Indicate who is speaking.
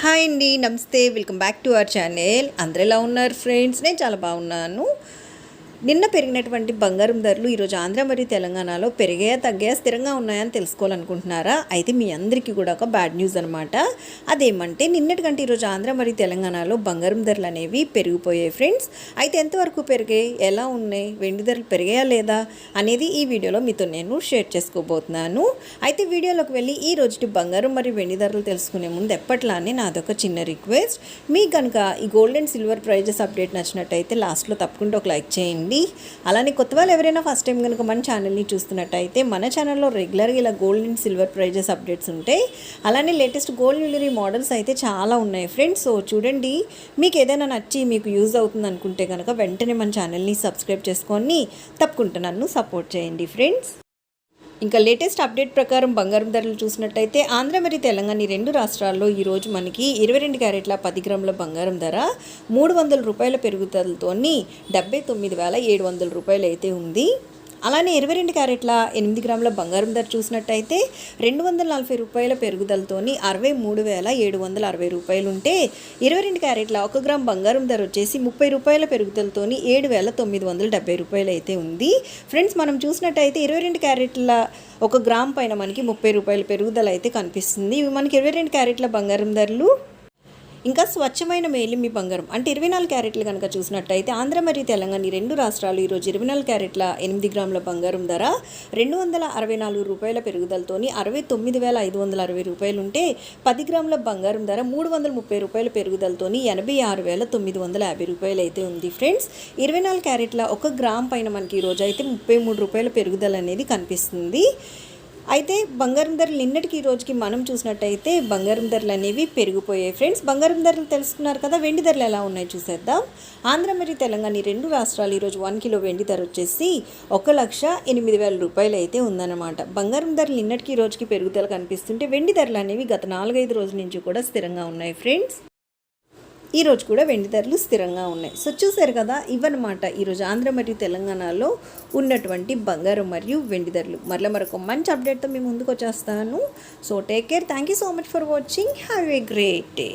Speaker 1: Hi అండి నమస్తే welcome back to our channel. అందరు ఎలా ఉన్నారు ఫ్రెండ్స్? నేను చాలా బాగున్నాను. నిన్న పెరిగినటువంటి బంగారం ధరలు ఈరోజు ఆంధ్ర మరియు తెలంగాణలో పెరిగాయా తగ్గాయా స్థిరంగా ఉన్నాయని తెలుసుకోవాలనుకుంటున్నారా? అయితే మీ అందరికీ కూడా ఒక బ్యాడ్ న్యూస్ అనమాట అదేమంటే నిన్నటికంటే ఈరోజు ఆంధ్ర మరియు తెలంగాణలో బంగారం ధరలు అనేవి పెరిగిపోయాయి ఫ్రెండ్స్. అయితే ఎంతవరకు పెరిగాయి? ఎలా ఉన్నాయి? వెండి ధరలు పెరిగాయా లేదా? అనేది ఈ వీడియోలో మీతో నేను షేర్ చేసుకోబోతున్నాను. అయితే వీడియోలోకి వెళ్ళి ఈ రోజుటి బంగారం మరియు వెండి ధరలు తెలుసుకునే ముందు ఎప్పట్లానే నాదొక చిన్న రిక్వెస్ట్. మీకు కనుక ఈ gold and silver prizes update నచ్చినట్టయితే లాస్ట్లో తప్పకుండా ఒక లైక్ చేయండి. అలానే కొత్త వాళ్ళు ఎవరైనా ఫస్ట్ టైం కనుక మన ఛానల్ని చూస్తున్నట్టయితే మన ఛానల్లో రెగ్యులర్గా ఇలా gold and silver prizes updates ఉంటాయి. అలానే లేటెస్ట్ గోల్డ్ జ్యువెలరీ మోడల్స్ అయితే చాలా ఉన్నాయి ఫ్రెండ్స్ సో చూడండి. మీకు ఏదైనా నచ్చి మీకు యూజ్ అవుతుంది అనుకుంటే కనుక వెంటనే మన ఛానల్ని సబ్స్క్రైబ్ చేసుకొని తప్పకుండా నన్ను సపోర్ట్ చేయండి ఫ్రెండ్స్ ఇంకా లేటెస్ట్ అప్డేట్ ప్రకారం బంగారం ధరలు చూసినట్టయితే ఆంధ్ర మరియు తెలంగాణ ఈ రెండు రాష్ట్రాల్లో ఈరోజు మనకి ఇరవై రెండు క్యారెట్ల పది గ్రాముల బంగారం ధర మూడు వందల రూపాయల పెరుగుదలతోని డెబ్బై తొమ్మిది వేల ఏడు వందల రూపాయలు అయితే ఉంది. అలానే ఇరవై రెండు క్యారెట్ల ఎనిమిది గ్రాముల బంగారం ధర చూసినట్టయితే రెండు వందల నలభై రూపాయల పెరుగుదలతోని అరవై మూడు వేల ఏడు వందల అరవై రూపాయలు ఉంటే ఇరవై రెండు క్యారెట్ల ఒక గ్రామ్ బంగారం ధర వచ్చేసి ముప్పై రూపాయల పెరుగుదలతోని ఏడు వేల తొమ్మిది వందల డెబ్బై రూపాయలు అయితే ఉంది. ఫ్రెండ్స్ మనం చూసినట్టయితే ఇరవై రెండు క్యారెట్ల ఒక గ్రామ్ పైన మనకి ముప్పై రూపాయల పెరుగుదల అయితే కనిపిస్తుంది. ఇవి మనకి ఇరవై రెండు క్యారెట్ల బంగారం ధరలు ఇంకా స్వచ్ఛమైన మేలిమి బంగారం. అంటే ఇరవై నాలుగు క్యారెట్లు కనుక చూసినట్టయితే ఆంధ్ర మరియు తెలంగాణ ఈ రెండు రాష్ట్రాలు ఈరోజు ఇరవై నాలుగు క్యారెట్ల ఎనిమిది గ్రాముల బంగారం ధర రెండు వందల అరవై నాలుగు రూపాయల పెరుగుదలతోని అరవై తొమ్మిది వేల ఐదు వందల అరవై రూపాయలు ఉంటే పది గ్రాముల బంగారం ధర మూడు వందల ముప్పై రూపాయల పెరుగుదలతోని ఎనభై ఆరు వేల తొమ్మిది వందల యాభై రూపాయలు అయితే ఉంది ఫ్రెండ్స్. ఇరవై నాలుగు క్యారెట్ల ఒక గ్రామ్ పైన మనకి ఈరోజు అయితే ముప్పై మూడు రూపాయల పెరుగుదల అనేది కనిపిస్తుంది. అయితే బంగారం ధరలు నిన్నటికి ఈ రోజుకి మనం చూసినట్టయితే బంగారం ధరలు అనేవి పెరిగిపోయాయి ఫ్రెండ్స్. బంగారం ధరలు తెలుసుకున్నారు కదా వెండి ధరలు ఎలా ఉన్నాయో చూసేద్దాం. ఆంధ్ర మరియు తెలంగాణ ఈ రెండు రాష్ట్రాలు ఈరోజు వన్ కిలో వెండి ధర వచ్చేసి ఒక లక్ష ఎనిమిది వేల రూపాయలు అయితే ఉందన్నమాట. బంగారం ధరలు నిన్నటికి ఈ రోజుకి పెరుగుదల కనిపిస్తుంటే వెండి ధరలు అనేవి గత నాలుగైదు రోజుల నుంచి కూడా స్థిరంగా ఉన్నాయి ఫ్రెండ్స్. ఈరోజు కూడా వెండి ధరలు స్థిరంగా ఉన్నాయి. సో చూసారు కదా ఇవన్నమాట ఈరోజు ఆంధ్ర మరియు తెలంగాణలో ఉన్నటువంటి బంగారం మరియు వెండి ధరలు. మరలా మరొక మంచి అప్డేట్తో మేము ముందుకు వచ్చేస్తాను. So take care thank you so much for watching have a great day